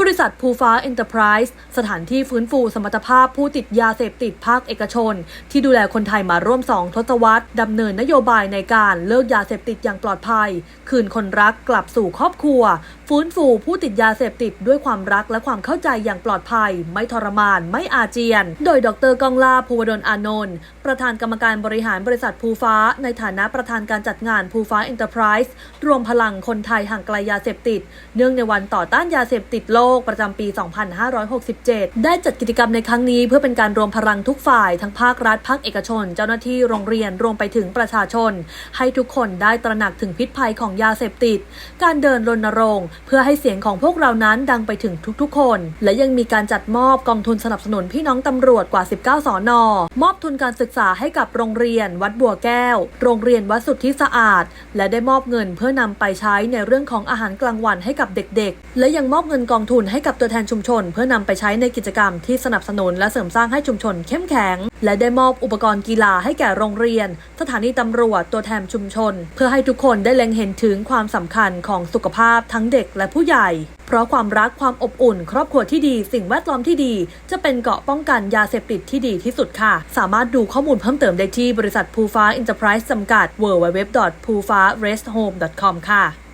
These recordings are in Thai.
บริษัทภูฟ้าเอ็นเตอร์ไพรส์สถานที่ฟื้นฟูสมรรถภาพผู้ติดยาเสพติดภาคเอกชน ที่ดูแลคนไทยมาร่วมสองทศวรรษดำเนินนโยบายในการเลิกยาเสพติดอย่างปลอดภัย คืนคนรักกลับสู่ครอบครัว ฟื้นฟูผู้ติดยาเสพติดด้วยความรักและความเข้าใจอย่างปลอดภัย ไม่ทรมาน ไม่อาเจียน โดยดรกองลาภูวดลอานนท์ประธานกรรมการบริหารบริษัทภูฟ้า ในฐานะประธานการจัดงานภูฟ้าเอ็นเตอร์ไพรส์รวมพลังคนไทยห่างไกลยาเสพติด เนื่องในวันต่อต้านยาเสพติดโลกประจำปี 2567 ได้จัดกิจกรรมในครั้งนี้ เพื่อเป็นการรวมพลังทุกฝ่ายทั้งภาครัฐภาคเอกชน เจ้าหน้าที่โรงเรียนรวมไปถึงประชาชน ให้ทุกคนได้ตระหนักถึงพิษภัยของยาเสพติด การเดินรณรงค์ เพื่อให้เสียงของพวกเรานั้นดังไปถึงทุกๆ คน และยังมีการจัดมอบกองทุนสนับสนุนพี่น้องตำรวจกว่า 19 สอนอมอบทุนการศึกษาให้กับโรงเรียน วัดบัวแก้ว โรงเรียนวัดสุทธิสะอาด และได้มอบเงินเพื่อนำไปใช้ในเรื่องของอาหารกลางวันให้กับเด็กๆ และยังมอบเงินกองทุนให้กับตัวแทนชุมชน เพื่อนำไปใช้ในกิจกรรมที่สนับสนุนและเสริมสร้างให้ชุมชนเข้มแข็ง และได้มอบอุปกรณ์กีฬาให้แก่โรงเรียน สถานีตำรวจตัวแทนชุมชน เพื่อให้ทุกคนได้เล็งเห็นถึงความสำคัญของสุขภาพทั้งเด็กและผู้ใหญ่ เพราะความรักความอบอุ่น ครอบครัวที่ดี สิ่งแวดล้อมที่ดี จะเป็นเกราะป้องกันยาเสพติดที่ดีที่สุดค่ะ สามารถดูข้อมูลเพิ่มเติมได้ที่บริษัทภูฟ้าอินเตอร์ไพรส์จำกัด w w w p u f a r e s t h o m e c o m ค่ะ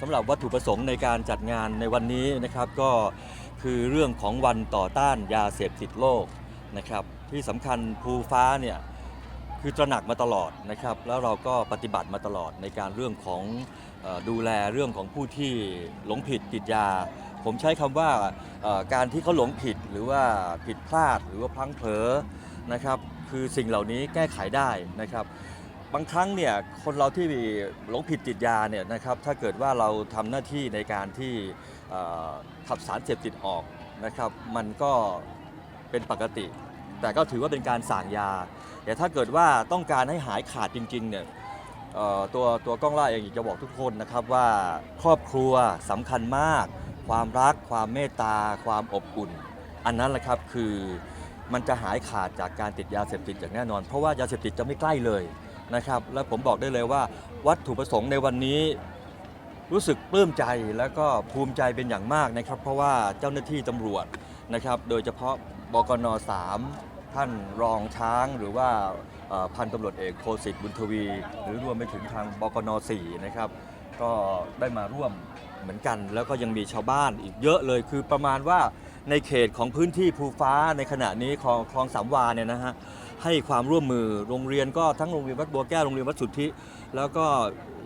สำหรับวัตถุประสงค์ในการจัดงานในวันนี้นะครับก็คือเรื่องของวันต่อต้านยาเสพติดโลกนะครับที่สำคัญภูฟ้าเนี่ยคือตระหนักมาตลอดนะครับแล้วเราก็ปฏิบัติมาตลอดในการเรื่องของดูแลเรื่องของผู้ที่หลงผิดติดยา ผมใช้คำว่าการที่เขาหลงผิดหรือว่าผิดพลาดหรือว่าพลั้งเผลอนะครับคือสิ่งเหล่านี้แก้ไขได้นะครับ บางครั้งเนี่ยคนเราที่หลงผิดติดยาเนี่ยนะครับถ้าเกิดว่าเราทำหน้าที่ในการที่ขับสารเสพติดออกนะครับมันก็เป็นปกติ แต่ก็ถือว่าเป็นการสั่งยา แต่ถ้าเกิดว่าต้องการให้หายขาดจริงๆเนี่ยตัวตัวกล้องล่าเองจะบอกทุกคนนะครับว่าครอบครัวสำคัญมาก ความรัก ความเมตตา ความอบอุ่น อันนั้นแหละครับคือมันจะหายขาดจากการติดยาเสพติดอย่างแน่นอน เพราะว่ายาเสพติดจะไม่ใกล้เลย นะครับ และผมบอกได้เลยว่าวัตถุประสงค์ในวันนี้รู้สึกปลื้มใจแล้วก็ภูมิใจเป็นอย่างมากนะครับ เพราะว่าเจ้าหน้าที่ตำรวจนะครับ โดยเฉพาะบกน 3 ท่านรองช้างหรือว่าพันตำรวจเอกโคสิทธิ์บุญทวี หรือรวมไปถึงทางบกน 4 นะครับ ก็ได้มาร่วมเหมือนกัน แล้วก็ยังมีชาวบ้านอีกเยอะเลยคือประมาณว่าในเขตของพื้นที่ภูฟ้าในขณะนี้คลองคลองสามวาเนี่ยนะฮะ ให้ความร่วมมือโรงเรียนก็ทั้งโรงเรียนวัดบัวแก้วโรงเรียนวัดสุทธิ แล้วก็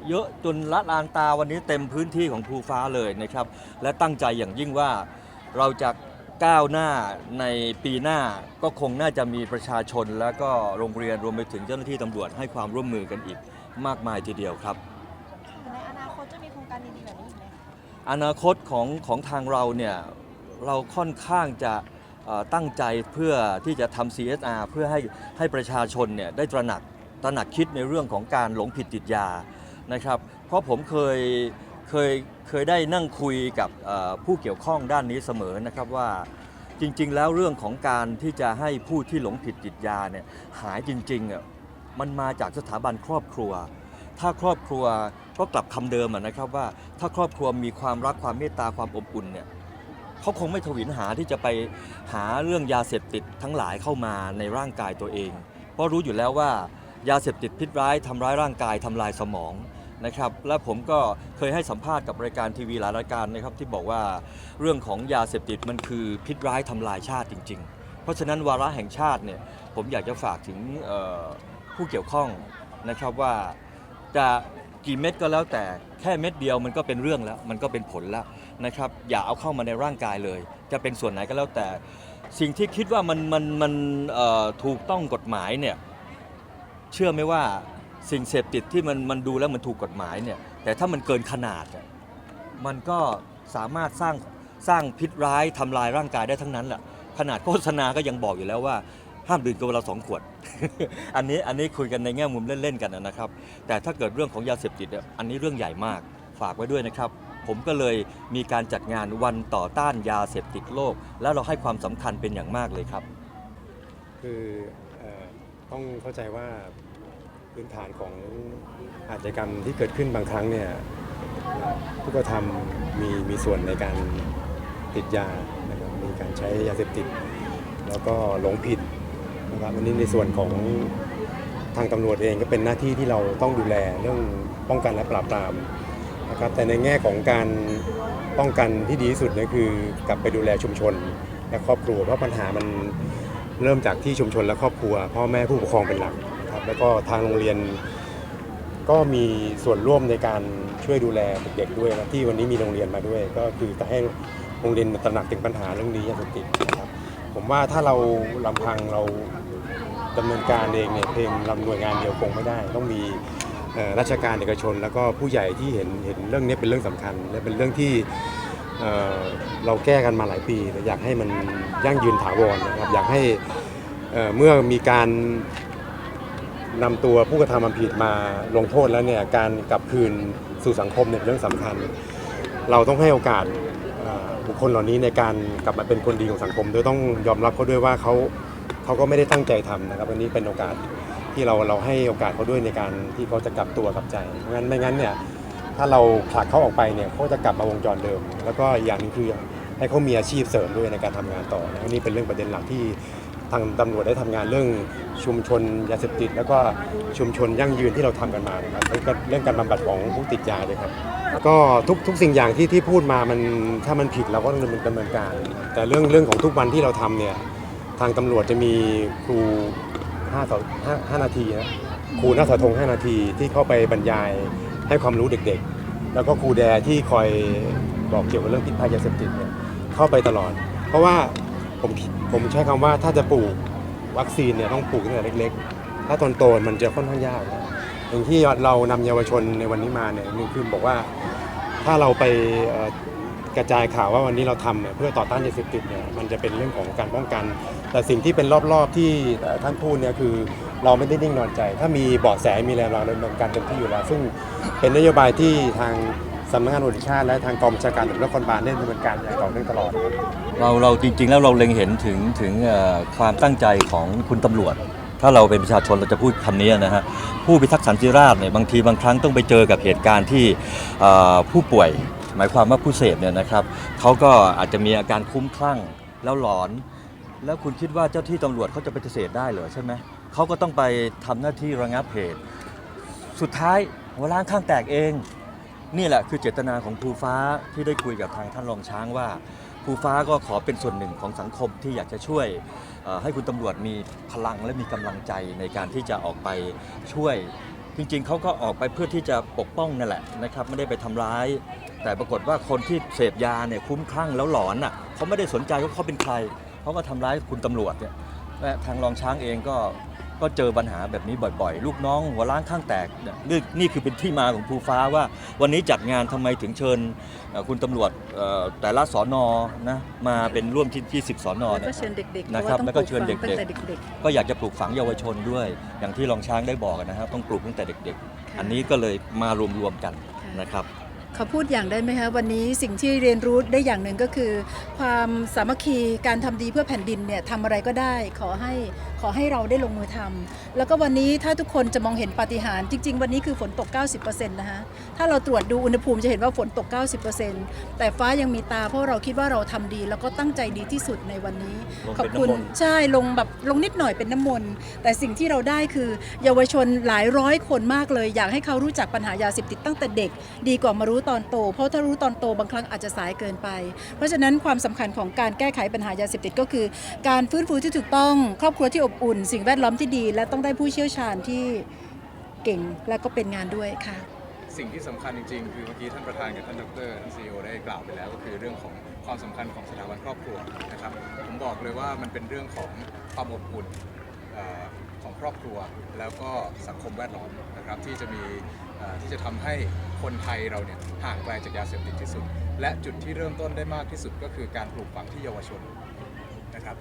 เยอะจนละลานตาวันนี้เต็มพื้นที่ของภูฟ้าเลยนะครับ และตั้งใจอย่างยิ่งว่าเราจะก้าวหน้าในปีหน้าก็คงน่าจะมีประชาชน แล้วก็โรงเรียนรวมไปถึงเจ้าหน้าที่ตำรวจให้ความร่วมมือกันอีกมากมายทีเดียวครับ ในอนาคตจะมีโครงการดีๆแบบนี้อีกไหมคะอนาคตของของทางเราเนี่ยเราค่อนข้างจะเอ่อ ตั้งใจเพื่อที่จะทำ CSR เพื่อให้ให้ประชาชนเนี่ยได้ตระหนักตระหนักคิดในเรื่องของการหลงผิดติดยานะครับ เพราะผมเคยเคยเคยได้นั่งคุยกับผู้เกี่ยวข้องด้านนี้เสมอนะครับว่าจริง ๆ แล้วเรื่องของการที่จะให้ผู้ที่หลงผิดติดยาเนี่ยหายจริงๆอะมันมาจากสถาบันครอบครัว ถ้าครอบครัวก็กลับคำเดิมอะนะครับว่าถ้าครอบครัวมีความรักความเมตตาความอบอุ่นเนี่ย เขาคงไม่ทวินหาที่จะไปหาเรื่องยาเสพติดทั้งหลายเข้ามาในร่างกายตัวเอง เพราะรู้อยู่แล้วว่ายาเสพติดพิษร้ายทำร้ายร่างกายทำลายสมองนะครับและผมก็เคยให้สัมภาษณ์กับรายการทีวีหลายรายการนะครับที่บอกว่าเรื่องของยาเสพติดมันคือพิษร้ายทำลายชาติจริง ๆ เพราะฉะนั้นวาระแห่งชาติเนี่ยผมอยากจะฝากถึงผู้เกี่ยวข้องนะครับว่าจะกี่เม็ดก็แล้วแต่แค่เม็ดเดียวมันก็เป็นเรื่องแล้ว มันก็เป็นผลแล้ว นะครับอย่าเอาเข้ามาในร่างกายเลย จะเป็นส่วนไหนก็แล้วแต่ สิ่งที่คิดว่ามันมันมันถูกต้องกฎหมายเนี่ยเชื่อไหมว่าสิ่งเสพติดที่มันมันดูแล้วมันถูกกฎหมายเนี่ยแต่ถ้ามันเกินขนาด มันก็สามารถสร้างสร้างพิษร้ายทำลายร่างกายได้ทั้งนั้นแหละขนาดโฆษณาก็ยังบอกอยู่แล้วว่าห้ามดื่มเกินวันละสองขวด อันนี้อันนี้คุยกันในแง่มุมเล่นๆกันนะครับ แต่ถ้าเกิดเรื่องของยาเสพติดอันนี้เรื่องใหญ่มากฝากไว้ด้วยนะครับ ผมก็เลยมีการจัดงานวันต่อต้านยาเสพติดโลก แล้วเราให้ความสำคัญเป็นอย่างมากเลยครับ คือเอ่อต้องเข้าใจว่าพื้นฐานของอาชญากรรมที่เกิดขึ้นบางครั้งเนี่ยผู้กระทำมีมีส่วนในการติดยานะครับมีการใช้ยาเสพติด แล้วก็หลงผิดนะครับอันนี้ในส่วนของทางตำรวจเองก็เป็นหน้าที่ที่เราต้องดูแลเรื่องป้องกันและปราบปราม นะครับแต่ในแง่ของการป้องกันที่ดีที่สุดนี่ยคือกลับไปดูแลชุมชนและครอบครัวเพราะปัญหามันเริ่มจากที่ชุมชนและครอบครัว พ่อแม่ผู้ปกครองเป็นหลักครับแล้วก็ทางโรงเรียนก็มีส่วนร่วมในการช่วยดูแลเด็กๆด้วยนะที่วันนี้มีโรงเรียนมาด้วย ก็คือจะให้โรงเรียนตระหนักถึงปัญหาเรื่องนี้ยาเสพติดนะครับผมว่าถ้าเราลำพังเราดำเนินการเองเนี่ยเพียงลำหน่วยงานเดียวคงไม่ได้ ต้องมี ราชการเอกชน แล้วก็ผู้ใหญ่ที่เห็นเห็นเรื่องนี้เป็นเรื่องสำคัญ และเป็นเรื่องที่เราแก้กันมาหลายปีอยากให้มันยั่งยืนถาวรนะครับอยากให้เอ่อเมื่อมีการนำตัวผู้กระทำความผิดมาลงโทษแล้วเนี่ยการกลับคืนสู่สังคมเนี่ยเป็นเรื่องสำคัญ เราต้องให้โอกาสบุคคลเหล่านี้ในการกลับมาเป็นคนดีของสังคมโดยต้องยอมรับเขาด้วยว่าเขาเขาก็ไม่ได้ตั้งใจทำนะครับวันนี้เป็นโอกาส ที่เราเราให้โอกาสเขาด้วยในการที่เขาจะกลับตัวกลับใจเพราะงั้นไม่งั้นเนี่ยถ้าเราผลักเขาออกไปเนี่ยเขาจะกลับมาวงจรเดิม แล้วก็อย่างนึงคือให้เขามีอาชีพเสริมด้วยในการทำงานต่อนะนี่เป็นเรื่องประเด็นหลักที่ทางตำรวจได้ทำงานเรื่องชุมชนยาเสพติด แล้วก็ชุมชนยั่งยืนที่เราทำกันมานะครับเรื่องการบำบัดของผู้ติดยาด้วยครับก็ทุกทุกสิ่งอย่างที่ที่พูดมามันถ้ามันผิดเราก็ต้องดำเนินดำเนินการ แต่เรื่องเรื่องของทุกวันที่เราทำเนี่ยทางตำรวจจะมีครู 5ต่อ5 5นาทีนะครูน้าสาธง5 นาทีที่เข้าไปบรรยายให้ความรู้เด็กๆ แล้วก็ครูแดที่คอยบอกเกี่ยวกับเรื่องพิษภัยยาเสพติดเนี่ยเข้าไปตลอด เพราะว่าผมผมใช้คำว่าถ้าจะปลูกวัคซีนเนี่ยต้องปลูกตั้งแต่เล็กๆ ถ้าตอนโตมันจะค่อนข้างยากอย่างที่เรานำเยาวชนในวันนี้มาเนี่ยนึ่งคือบอกว่าถ้าเราไปกระจายข่าวว่าวันนี้เราทำเนี่ยเพื่อต่อต้านยาเสพติดเนี่ยมันจะเป็นเรื่องของการป้องกัน แต่สิ่งที่เป็นรอบๆที่ท่านพูดเนี่ยคือเราไม่ได้นิ่งนอนใจ ถ้ามีเบาะแสมีอะไรเราดำเนินการเต็มที่อยู่แล้ว ซึ่งเป็นนโยบายที่ทางสำนักงานตำรวจแห่งชาติและทางกองบัญชาการตำรวจนครบาลได้ดำเนินการอย่างต่อเนื่องตลอดเราเราจริง ๆ แล้วเราเล็งเห็นถึงถึงความตั้งใจของคุณตำรวจ ถ้าเราเป็นประชาชนเราจะพูดคำนี้นะฮะผู้พิทักษ์สันติราษฎร์เนี่ยบางทีบางครั้งต้องไปเจอกับเหตุการณ์ที่ผู้ป่วย หมายความว่าผู้เสพเนี่ยนะครับเขาก็อาจจะมีอาการคุ้มคลั่งแล้วหลอน แล้วคุณคิดว่าเจ้าที่ตำรวจเขาจะปฏิเสธได้เหรอใช่ไหมเขาก็ต้องไปทำหน้าที่ระงับเหตุ สุดท้ายหัวล้างข้างแตกเอง นี่แหละคือเจตนาของครูฟ้าที่ได้คุยกับทางท่านรองช้างว่าครูฟ้าก็ขอเป็นส่วนหนึ่งของสังคมที่อยากจะช่วยให้คุณตำรวจมีพลังและมีกำลังใจในการที่จะออกไปช่วย จริงๆเขาก็ออกไปเพื่อที่จะปกป้องนั่นแหละนะครับไม่ได้ไปทำร้าย แต่ปรากฏว่าคนที่เสพยาเนี่ยคุ้มคลั่งแล้วหลอนอะเขาไม่ได้สนใจว่าเขาเป็นใคร เขาก็ทำร้ายคุณตำรวจเนี่ยและทางรองช้างเองก็ก็เจอปัญหาแบบนี้บ่อยๆ ลูกน้องหัวล้างข้างแตกเนี่ยนี่นี่คือเป็นที่มาของภูฟ้าว่า วันนี้จัดงานทำไมถึงเชิญเอ่อคุณตำรวจเอ่อแต่ละสอนอนะมาเป็นร่วมที่ที่สิบสอนอแล้วเนี่ก็ยเชิญเด็กๆนะครับพาว่าต้องแล้วก็เชิญปลูฝังเด็กๆตั้งแต่เด็กก็อยากจะปลูกฝังเยาวชนด้วย อย่างที่รองช้างได้บอกนะครับต้องปลูกตั้งแต่เด็ก ๆ อันนี้ก็เลยมารวมๆกันนะครับๆเขาพูดอย่างได้ไหมคะวันนี้สิ่งที่เรียนรู้ได้อย่างหนึ่งก็คือ ความสามัคคีการทำดีเพื่อแผ่นดินเนี่ยทำอะไรก็ได้ ขอให้ขอให้เราได้ลงมือทำแล้วก็วันนี้ถ้าทุกคนจะมองเห็นปาฏิหาริย์จริง ๆ วันนี้คือฝนตก 90%นะคะถ้าเราตรวจดูอุณหภูมิจะเห็นว่าฝนตก 90%แต่ฟ้ายังมีตาเพราะเราคิดว่าเราทำดี แล้วก็ตั้งใจดีที่สุดในวันนี้ลงขอบเป็นคุณน้ำมนต์ใช่ลงแบบลงนิดหน่อยเป็นน้ำมนต์แต่สิ่งที่เราได้คือ เยาวชนหลายร้อยคนมากเลย อยากให้เขารู้จักปัญหายาเสพติดตั้งแต่เด็ก ดีกว่ามารู้ตอนโต เพราะถ้ารู้ตอนโตบางครั้งอาจจะสายเกินไป เพราะฉะนั้นความสำคัญของการแก้ไขปัญหายาเสพติดก็คือ การฟื้นฟูที่ถูกต้อง ครอบครัวที่อบอุ่น สิ่งแวดล้อมที่ดี และต้องได้ผู้เชี่ยวชาญที่เก่งและก็เป็นงานด้วยค่ะ สิ่งที่สำคัญจริงๆ คือเมื่อกี้ท่านประธานกับท่านดรท่านซีอได้กล่าวไปแล้วก็คือเรื่องของความสำคัญของสถาบันครอบครัวนะครับผมบอกเลยว่ามันเป็นเรื่องของความอบอุ่น ของครอบครัวแล้วก็สังคมแวดล้อมนะครับที่จะมีที่จะทำให้คนไทยเราเนี่ยห่างไกลจากยาเสพติดที่สุด และจุดที่เริ่มต้นได้มากที่สุดก็คือการปลูกฝังที่เยาวชนนะครับ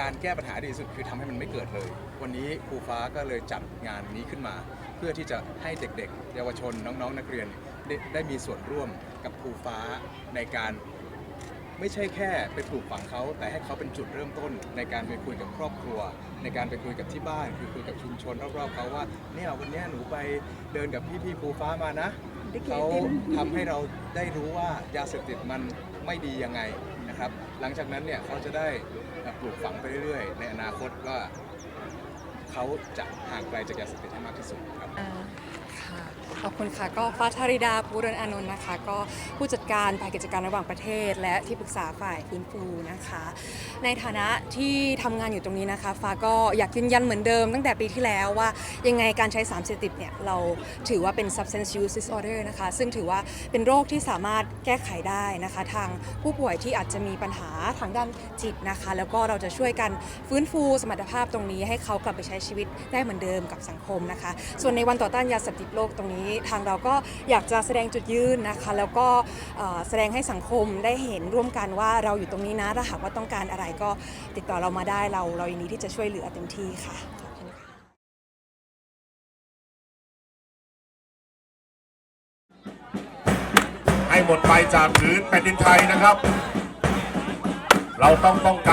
การแก้ปัญหาที่ดีที่สุดคือทำให้มันไม่เกิดเลย วันนี้ครูฟ้าก็เลยจัดงานนี้ขึ้นมา เพื่อที่จะให้เด็กๆ เยาวชนน้องๆ นักเรียนได้ได้มีส่วนร่วมกับครูฟ้าในการ ไม่ใช่แค่ไปปลูกฝังเขาแต่ให้เขาเป็นจุดเริ่มต้น ในการไปคุยกับครอบครัว ในการไปคุยกับที่บ้านคือคุยกับชุมชนรอบๆเขาว่าเนี่ยวันเนี้ยหนูไปเดินกับพี่ๆครูฟ้ามานะ เขาทำให้เราได้รู้ว่ายาเสพติดมันไม่ดียังไงนะครับ หลังจากนั้นเนี่ยเขาจะได้ปลูกฝังไปเรื่อยๆ ในอนาคตว่าเขาจะห่างไกลจากยาเสพติดให้มากที่สุดครับค่ะ ขอบคุณค่ะ ก็ฟ้าธาริดาภูรนอานนท์นะคะ ก็ผู้จัดการฝ่ายกิจการระหว่างประเทศ และที่ปรึกษาฝ่ายฟื้นฟูนะคะ ในฐานะที่ทำงานอยู่ตรงนี้นะคะ ฟ้าก็อยากยืนยันเหมือนเดิมตั้งแต่ปีที่แล้วว่ายังไงการใช้สารเสพติดเนี่ยเราถือว่าเป็น substance use disorder นะคะ ซึ่งถือว่าเป็นโรคที่สามารถแก้ไขได้นะคะ ทางผู้ป่วยที่อาจจะมีปัญหาทางด้านจิตนะคะ แล้วก็เราจะช่วยกันฟื้นฟูสมรรถภาพตรงนี้ให้เขากลับไปใช้ชีวิตได้เหมือนเดิมกับสังคมนะคะ ส่วนในวันต่อต้านยาเสพติดโลกตรงนี้ทางเราก็อยากจะแสดงจุดยืนนะคะ แล้วก็แสดงให้สังคมได้เห็นร่วมกันว่าเราอยู่ตรงนี้นะถ้าหากว่าต้องการอะไรก็ติดต่อเรามาได้เราเรายินดีที่จะช่วยเหลือเต็มที่ค่ะให้หมดไปจากผืนแผ่นดินไทยนะครับ เราต้องป้องกัน